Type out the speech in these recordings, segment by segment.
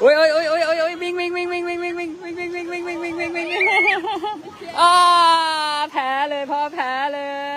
โอ้ยโอ้ยโอ้ยโอ้ยโอ้ยโอ้ยวิ่งวิ่งวิ่งวิ่งวิ่งวิ่งวิ่งวิ่งวิ่งวิ่งวิ่งวิ่งวิ่งวิ่งวิ่งวิ่งอ่าแพ้เลยพ่อแพ้เลย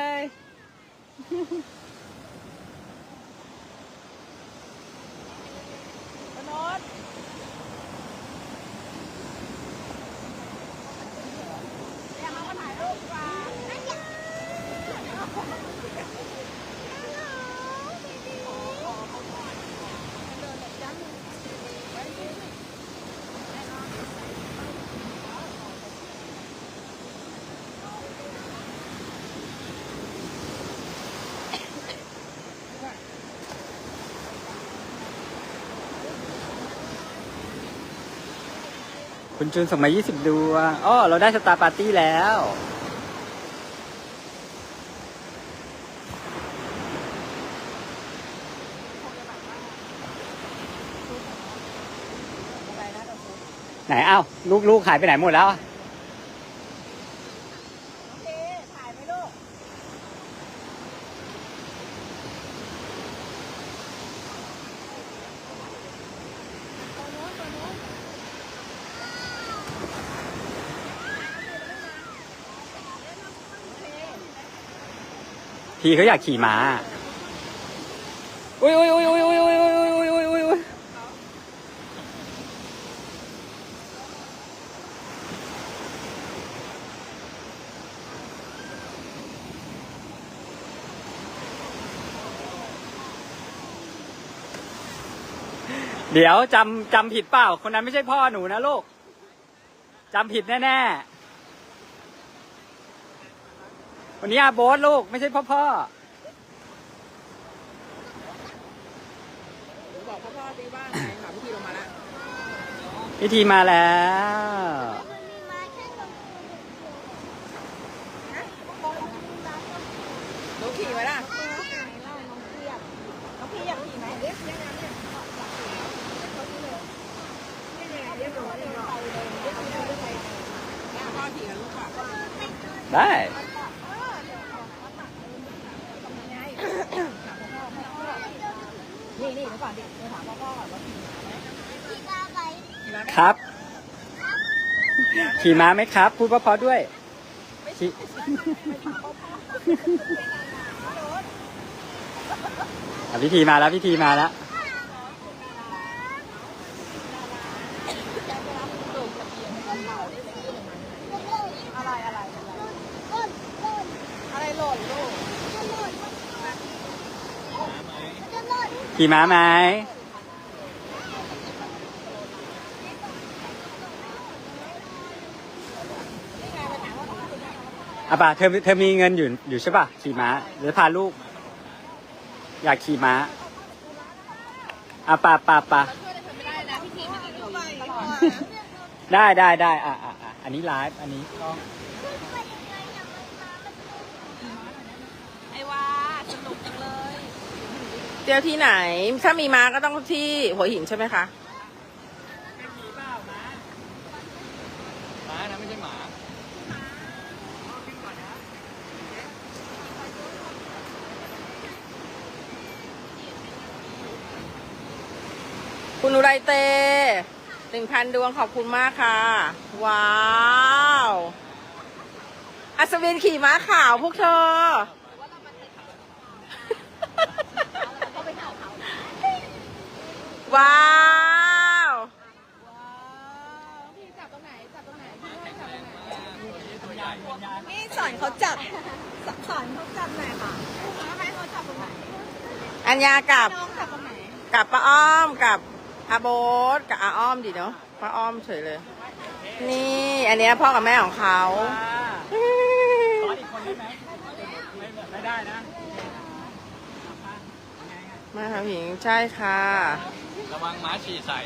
คุณจูนส่งมา20 ดวงอ๋อเราได้สตาร์ปาร์ตี้แล้ว ไหน เอ้า ลูกลูกหายไปไหนหมดแล้วอะ ถ่ายไหมลูก พี่เขาอยากขี่ม้าอุ้ยอุ้ยอุ้ยอุ้ยอุ้ยอุ้ยอุ้ยอุ้ยอุ้ยอุ้ยอุ้ยเดี๋ยวจำจำผิดเปล่า คนนั้นไม่ใช่พ่อหนูนะลูกจำผิดแน่ ๆ วันนี้อาโบ๊ทลูกไม่ใช่พ่อพ่อหนูบอกพ่อพ่อสิว่าไงค่ะพี่ทีลงมาแล้วพิธีมาแล้วหนูขี่ไหมล่ะน้องพี่อยากขี่ไหมเรียกยังไงเนี่ยพ่อขี่กับลูกค่ะได้ นี่นี่เดี๋ยวก่อนดิเดี๋ยวถามพ่อพ่อก่อนว่าขี่ม้าไหมขี่ม้าไหมครับ ขี่ม้าไหมครับ พูดเพราะๆด้วยขี่อะพิธีมาแล้วพิธีมาแล้ว อะไรอะไรอะไรหล่นลูก ขี่ม้าไหมอะป่ะเธอเธอมีเงินอยู่อยู่ใช่ป่ะขี่ม้าหรือพาลูก อยากขี่ม้าอะป่ะป่ะป่ะได้ได้ได้อะอะอะอันนี้ไลฟ์อันนี้กล้อง ไอ้ว่าสนุกจังเลย เที่ยวที่ไหน ถ้ามีม้าก็ต้องที่หัวหินใช่ไหมคะขี่ม้าม้านะไม่ใช่หมาคุณอุไรเตหนึ่งพันดวงขอบคุณมากค่ะ ว้าว อัศวินขี่ม้าขาวพวกเธอ ว้าวนี่สอนเขาจับสอนเขาจับหน่อยค่ะให้เขาจับตรงไหน อัญญากับน้องจับตรงไหน กับป้าอ้อมกับอาโบสกับอาอ้อมดิเนาะป้าอ้อมเฉยเลย นี่อันเนี้ยพ่อกับแม่ของเขา ขออีกคนได้ไหมไม่ไม่ได้นะ มาค่ะผิงใช่ค่ะ ระวังม้าฉี่ใส่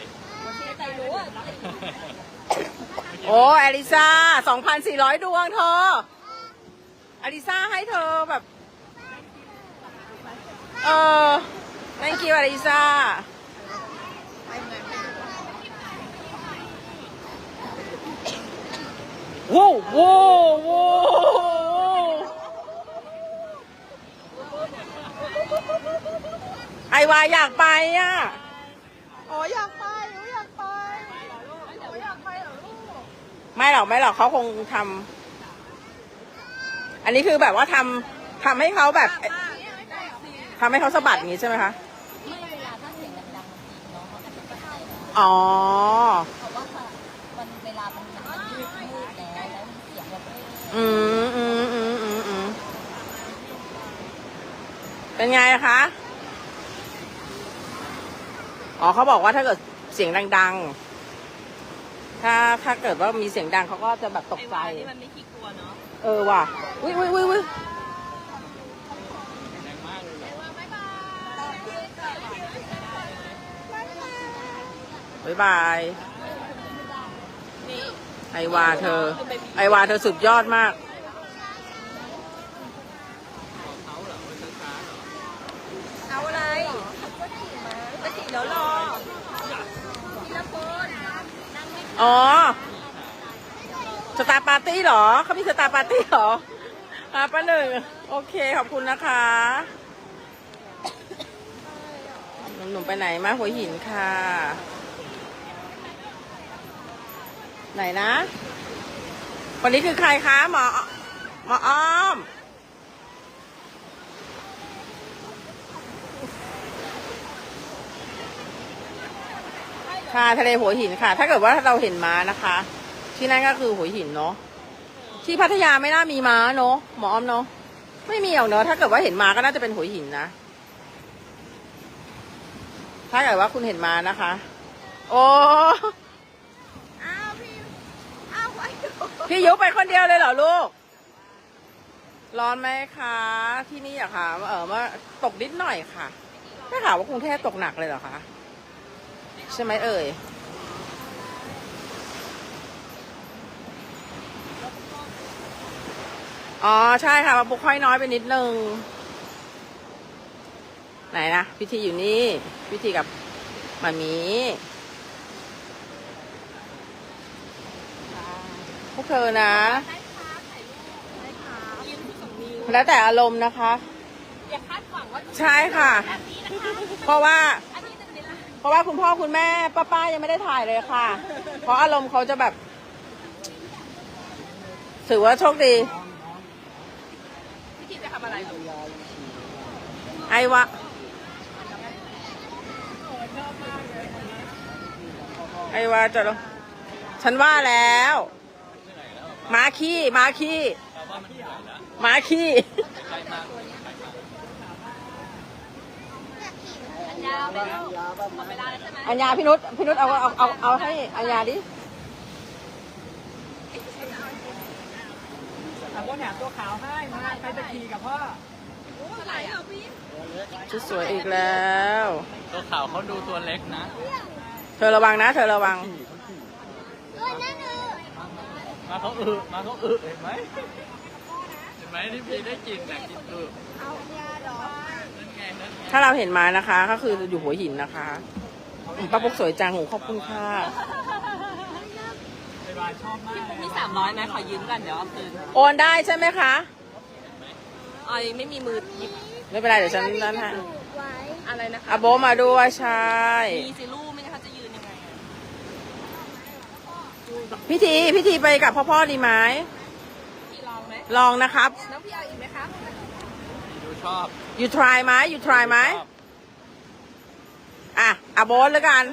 โอ้อลิซ่าสองพันสี่ร้อยดวงเธออลิซ่าให้เธอแบบ เออ thank you อลิซ่าโว้วโว้วโว้ว ไอวาอยากไปอะอ๋ออยากไปหนูอยากไปไม่หรอกไม่หรอกเขาคงทำอันนี้คือแบบว่าทำทำให้เขาแบบทำให้เขาสะบัดอย่างนี้ใช่ไหมคะไม่เวลาถ้าเสียงดังๆบางทีน้องเขาอาจจะกระชากอ๋อเพราะว่ามันเวลามันมันยืดยืดแล้วแล้วมันเสียงแบบไม่อืมอืมอืมอืมอืมเป็นไงคะ อ๋อเขาบอกว่าถ้าเกิดเสียงดัง ๆ ถ้าถ้าเกิดว่ามีเสียงดังเขาก็จะแบบตกใจนี่มันไม่ขี้กลัวเนาะเออว่ะวิวิวิวิบายบายไอวาเธอ ไอวาเธอสุดยอดมาก เอาอะไรไปขี่แล้วรอทีละคน อ๋อ สตาร์ปาร์ตี้เหรอ เขามีสตาร์ปาร์ตี้เหรออ่าป้าหนึ่ง โอเค ขอบคุณนะคะหนุ่มๆไปไหนมาหัวหินค่ะ ไหนนะ คนนี้คือใครคะหมอหมออ้อม ค่ะทะเลหัวหินค่ะ ถ้าเกิดว่าเราเห็นม้านะคะ ที่นั่นก็คือหัวหินเนาะที่พัทยาไม่น่ามีม้าเนาะหมอออมเนาะไม่มีหรอกเนาะถ้าเกิดว่าเห็นม้าก็น่าจะเป็นหัวหินนะถ้าเกิดว่าคุณเห็นม้านะคะ โอ้อ้าวพี่อ้าวไว้ดูพี่ยุไปคนเดียวเลยเหรอลูก ร้อนไหมคะ ที่นี่อะค่ะเออว่าตกนิดหน่อยค่ะได้ข่าวว่ากรุงเทพตกหนักเลยเหรอคะ ใช่ไหมเอ่ยอ๋อ ใช่ค่ะมาบุกค่อยน้อยไปนิดนึง ไหนนะ พิธีอยู่นี่ พิธีกับหมามีพวกเธอนะแล้วแต่อารมณ์นะคะ อย่าคาดหวังว่าใช่ค่ะแบบนี้นะคะเพราะว่า รเพราะว่าคุณพ่อคุณแม่ป้าป้ายังไม่ได้ถ่ายเลยค่ะ เพราะอารมณ์เขาจะแบบ ถือว่าโชคดีพี่คิดจะทำอะไรลูกไอ้วะไอ้วะจะลงฉันว่าแล้วม้าขี้ม้าขี้ม้าขี้ อันยาวไปลูกหมดเวลาแล้วใช่ไหมอัญญาพี่นุชพี่นุชเอาเอาเอาเอาให้อัญญาดิเอาพ่อแถมตัวขาวให้มาใครจะขี่กับพ่อเท่าไหร่อะพี่ชุดสวยอีกแล้ว ตัวขาวเขาดูตัวเล็กนะ เธอระวังนะ เธอระวังมาเขาอึมาเขาอึเห็นไหมเห็นไหมที่พี่ได้กลินน่ะกลินอึนั่นไงนั่นไง ถ้าเราเห็นมานะคะ ก็คืออยู่หัวหินนะคะอืมป้าปุ๊กสวยจังหูขอบคุณค่ะไอ้วาชอบมากเลยมีสามร้อยไหมขอยืมกันเดี๋ยวเอาคืนโอนได้ใช่ไหมคะออยไม่มีมือหยิบไม่เป็นไรเดี๋ยวฉันนั่นให้อะไรนะคะอาโบมาด้วยใช่มีสิลูกไม่งั้นเขาจะยืนยังไงอะพิธีพิธีไปกับพ่อพ่อดีไหมพี่ลองไหมลองนะครับน้องพี่เอาอีกไหมคะดูชอบ you try ไหม you try ไหมชอบอะอาโบนแล้วกัน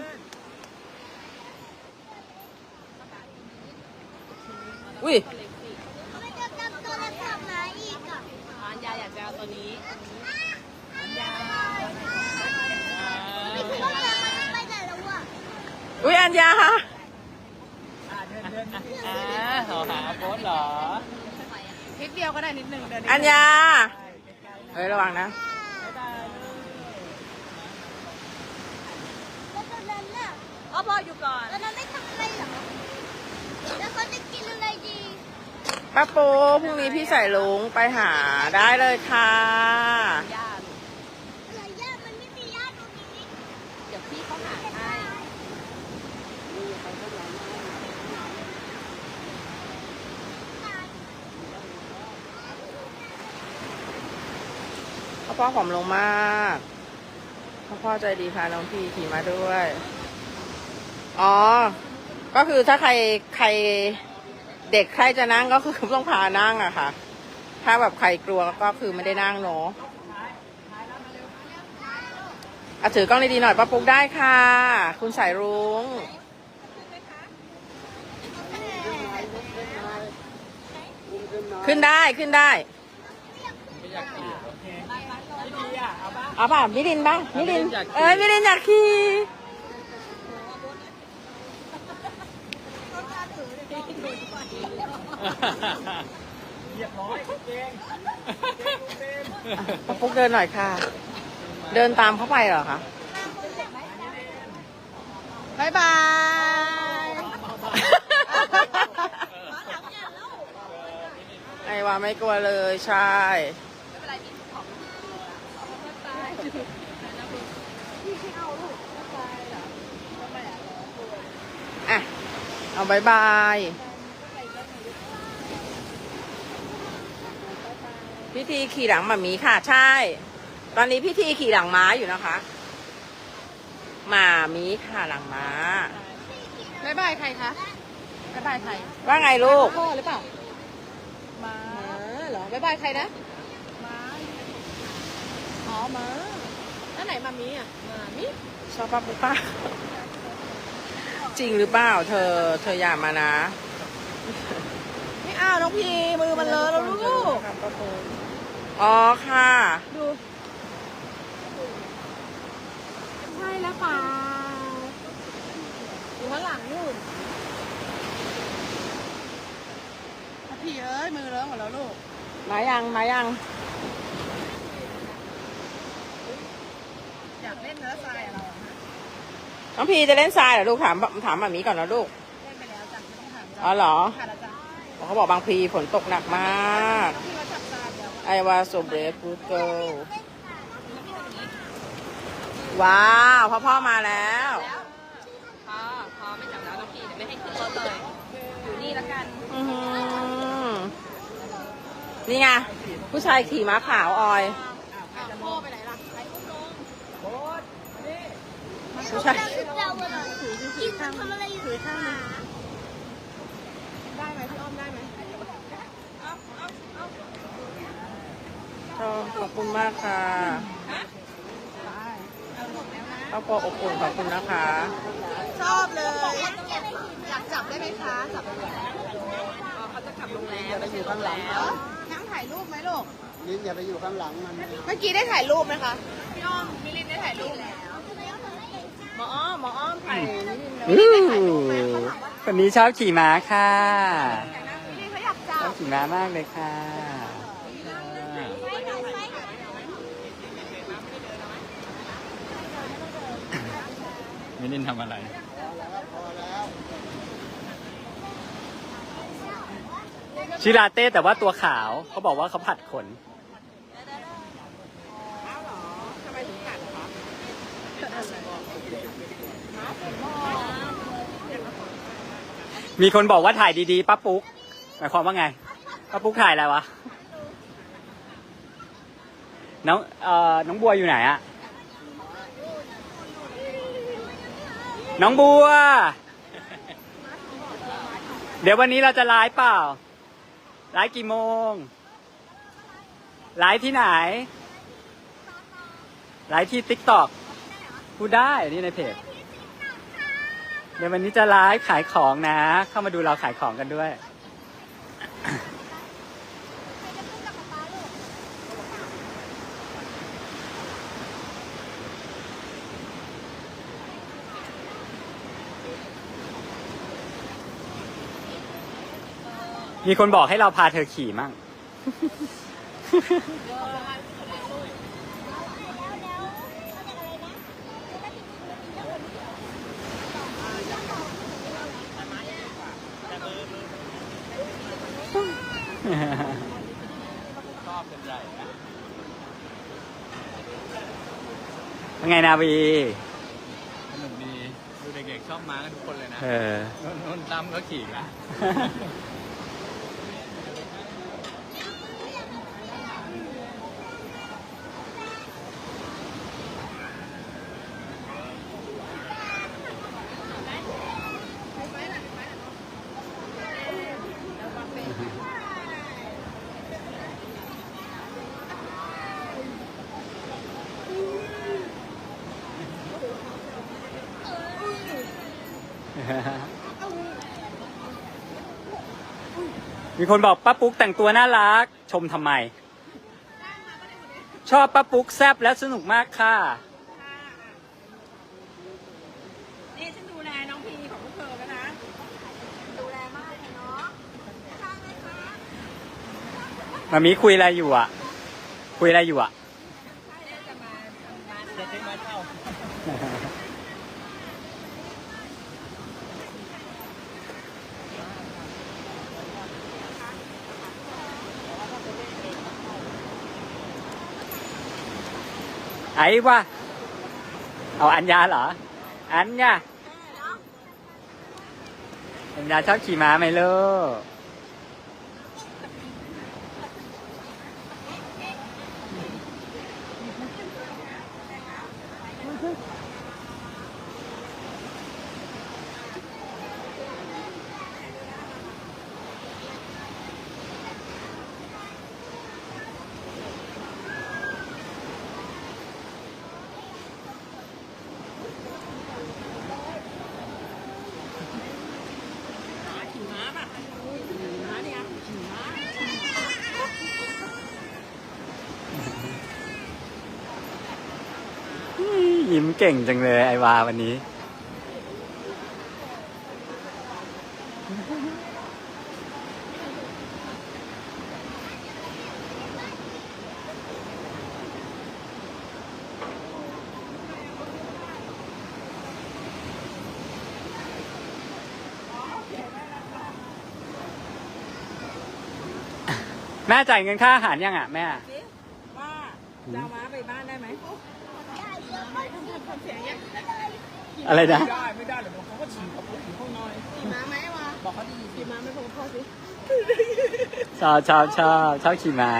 อุ้ยอ๋อยายอยากจะเอาตัวนี้อุ้ยอัญญาอ่าเขาหาโพสเหรอนิดเดียวก็ได้นิดนึงเดินอัญญา เฮ้ยระวังนะอ๋อพ่ออยู่ก่อนแล้วเราไม่ทำอะไรเหรอ แล้วเขาจะกินอะไรดีป้าปูพรุ่งนี้พี่ใส่ลุงไปหาได้เลยค่ะ ย่า อะไรย่ามันไม่มีย่าตรงนี้ เดี๋ยวพี่เขาหาให้ พ่อพ่อผอมลงมากพ่อพ่อใจดีพาน้องพี่ขี่มาด้วย อ๋อ ก็คือถ้าใครใครเด็กใครจะนั่งก็คือต้องพานั่งอะค่ะ ถ้าแบบใครกลัวก็คือไม่ได้นั่งเนาะอะถือกล้องดีๆหน่อยป้าปุ๊กได้ค่ะ คุณสายรุ้งขึ้นได้ขึ้นได้ ไม่อยากขี่เอาป่ะมิรินบ้างมิริน เอ้ยมิรินอยากขี่เรียบร้อยเก่งป้าปุ๊กเดินหน่อยค่ะ เดินตามเข้าไปเหรอคะบายบายไอ้ว่าไม่กลัวเลยใช่ อะ เอาบายบายพิธีขี่หลังหมามีค่ะ ใช่ ตอนนี้พิธีขี่หลังม้าอยู่นะคะหมามีค่ะหลังม้าบายบายใครคะบายบายใคร ว่าไงลูก พ่อหรือเปล่า ม้าเหรอบายบายใครนะ ม้า อ๋อ ม้า แล้วไหนมามีอะมามีชอบป้าปุ๊กป้า จริงหรือเปล่า เธอ เธออย่ามานะ ไม่อ้าวน้องพีมือมันเลอะแล้วลูก อ๋อค่ะ ดูใช่แล้วเปล่าอยู่ข้างหลังนู่นพี่เอ้ยมือเลอะหมดแล้วลูก มายัง มายัง อยาก เล่นเนื้อทรายอะเราอะน้องพีจะเล่นทรายเหรอลูกถามถามหมามีก่อนนะลูกเล่นไปแล้วจ้ะไม่ต้องถามอ๋อเหรอค่ะแล้วจ้ะเขาบอกบางพลีฝนตกหนักมากพี่เราจับทรายเดี๋ยวไอวาโซเบรฟกูเกิลว้าวพ่อพ่อมาแล้วพอพอไม่จับแล้วน้องพี่เดี๋ยวไม่ให้ขึ้นรถเลย อยู่นี่แล้วกันอื้อหือนี่ไงผู้ชายขี่ม้าขาวออย พ่อไปไหนล่ะไปอุ้มลง ผู้ชายเราเลยกินทำอะไรอยู่คะได้ไหมพี่อ้อมได้ไหมขอบคุณมากค่ะครอบครัวอบอุ่นขอบคุณนะคะ ชอบเลย อยากจับได้ไหมคะ จับได้ไหมเขาจะกลับโรงแรมไปอยู่ข้างหลังแล้วนั่งถ่ายรูปไหมลูกลิ้นอย่าไปอยู่ข้างหลังมัน เมื่อกี้ได้ถ่ายรูปไหมคะ พี่อ้อมมิลินได้ถ่ายรูปแล้ว หมออ้อมหมออ้อมถ่ายอู้คนนี้ชอบขี่ม้าค่ะมิลินเขาอยากจัชอบบขี่ม้ามากเลยค่ะมินินทำอะไร ชื่อลาเต้แต่ว่าตัวขาวเขาบอกว่าเขาผัดขน ทำไมถึงกัดคะ มีคนบอกว่าถ่ายดีๆป้าปุ๊กหมายความว่าไงป้าปุ๊กถ่ายอะไรวะน้องเอ่อน้องบัวอยู่ไหนอะน้องบัว เดี๋ยววันนี้เราจะไลฟ์เปล่าไลฟ์กี่โมงไลฟ์ที่ไหนไลฟ์ที่ติ๊กต็อก พูดได้นี่ในเพจเดี๋ยววันนี้จะไลฟ์ขายของนะ เข้ามาดูเราขายของกันด้วย มีคนบอกให้เราพาเธอขี่มั่ง ชอบเป็นใหญ่นะเป็นไงนาวีสนุกดี ดูเด็กๆชอบม้ากันทุกคนเลยนะ เออนนตั้มก็ขี่ละ มีคนบอกป้าปุ๊กแต่งตัวน่ารัก ชมทำไม ชอบป้าปุ๊กแซบและสนุกมากค่ะ นี่ฉันดูแลน้องพีของพวกเธอแล้วนะ ดูแลมากเลยเนาะมามีคุยอะไรอยู่อะ คุยอะไรอยู่อะจะซื้อมาเช่า ไอ้วะเอาอัญญาเหรอ อัญญาอัญญาชอบขี่ม้าไหมลูก ยิ้มเก่งจังเลยไอวาวันนี้ แม่จ่ายเงินค่าอาหารยังอะแม่ ว่าจะเอาม้าไปบ้านได้ไหม อะไรนะได้ไม่ได้เดี๋ยวเขาก็ฉี่เขาปุ๊บอยู่ข้างในขี่ม้าไหมวะบอกเขาดีสิขี่ม้าไม่พอพ่อสิชอบชอบชอบชอบขี่ม้า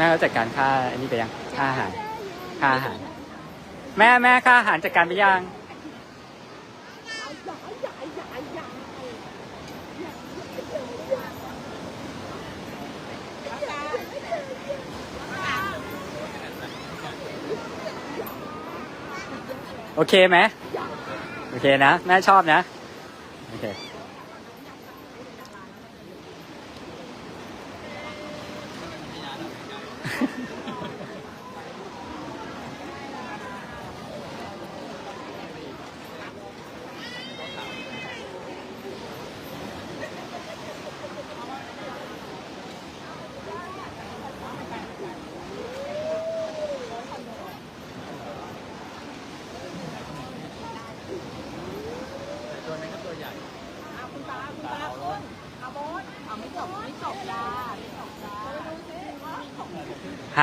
ม่เขาจัดการค่าอันนี้ไปยังค่าอาหารค่าอาหาร แม่แม่ค่าอาหารจัดการไปยังโอเคไหมโอเคนะ แม่ชอบนะ โอเค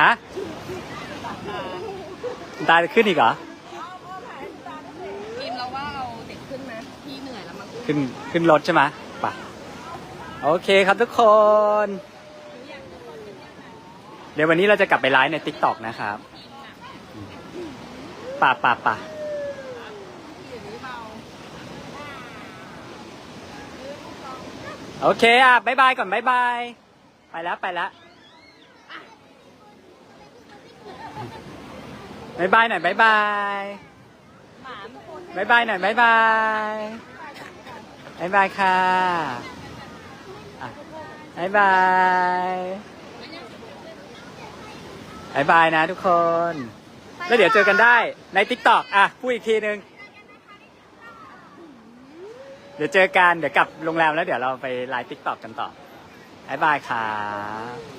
ฮะตายจะขึ้นอีกเหรอทีมเราว่าเอาเด็กขึ้นไหมพี่เหนื่อยแล้วมั้งขึ้นขึ้นรถใช่ไหมไป่ะโอเคครับทุกคน เดี๋ยววันนี้เราจะกลับไปไลฟ์ใน t ิ k t o k นะครับป่าป่าป่าโอเคอะบายบายก่อนบายบาย ไปแล้วไปแล้ว บายบายหน่อยบายบายบายบายหน่อยบายบายบายบายค่ะอะบายบายบายบายนะทุกคน แล้วเดี๋ยวเจอกันได้ในทิกตอกอะพูดอีกทีนึง เดี๋ยวเจอกัน เดี๋ยวกลับโรงแรมแล้วเดี๋ยวเราไปไลฟ์ทิกตอกกันต่อบายบายครับ